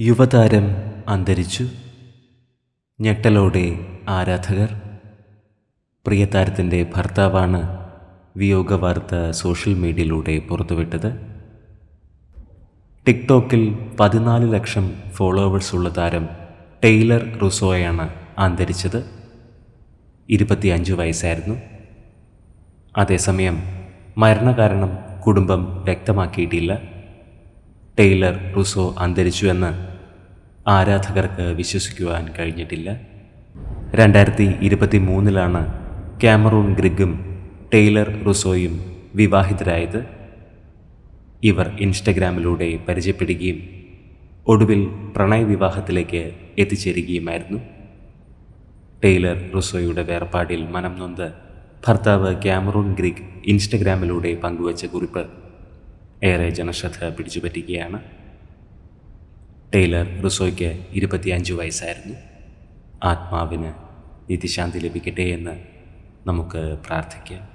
യുവതാരം അന്തരിച്ചു. ഞെട്ടലോടെ ആരാധകർ. പ്രിയ താരത്തിന്റെ ഭർത്താവാണ് വിയോഗ വാർത്ത സോഷ്യൽ മീഡിയയിലൂടെ പുറത്തുവിട്ടത്. ടിക്ടോക്കിൽ പതിനാല് ലക്ഷം ഫോളോവേഴ്സ് ഉള്ള താരം ടെയ്ലർ റുസോയാണ് അന്തരിച്ചത്. ഇരുപത്തിയഞ്ച് വയസ്സായിരുന്നു. അതേസമയം മരണകാരണം കുടുംബം വ്യക്തമാക്കിയിട്ടില്ല. ടെയ്ലർ റുസോ അന്തരിച്ചുവെന്ന് ആരാധകർക്ക് വിശ്വസിക്കുവാൻ കഴിഞ്ഞിട്ടില്ല. രണ്ടായിരത്തി ഇരുപത്തി മൂന്നിലാണ് ക്യാമറൂൺ ഗ്രിഗും ടെയ്ലർ റുസോയും വിവാഹിതരായത്. ഇവർ ഇൻസ്റ്റഗ്രാമിലൂടെ പരിചയപ്പെടുകയും ഒടുവിൽ പ്രണയവിവാഹത്തിലേക്ക് എത്തിച്ചേരുകയുമായിരുന്നു. ടെയ്ലർ റുസോയുടെ വേർപാടിൽ മനം നൊന്ത് ഭർത്താവ് ക്യാമറൂൺ ഗ്രിഗ് ഇൻസ്റ്റഗ്രാമിലൂടെ പങ്കുവച്ച കുറിപ്പ് ഏറെ ജനശ്രദ്ധ പിടിച്ചുപറ്റുകയാണ്. ടെയ്ലർ റിസോയ്ക്ക് ഇരുപത്തിയഞ്ച് വയസ്സായിരുന്നു. ആത്മാവിന് നിത്യശാന്തി ലഭിക്കട്ടെ എന്ന് നമുക്ക് പ്രാർത്ഥിക്കാം.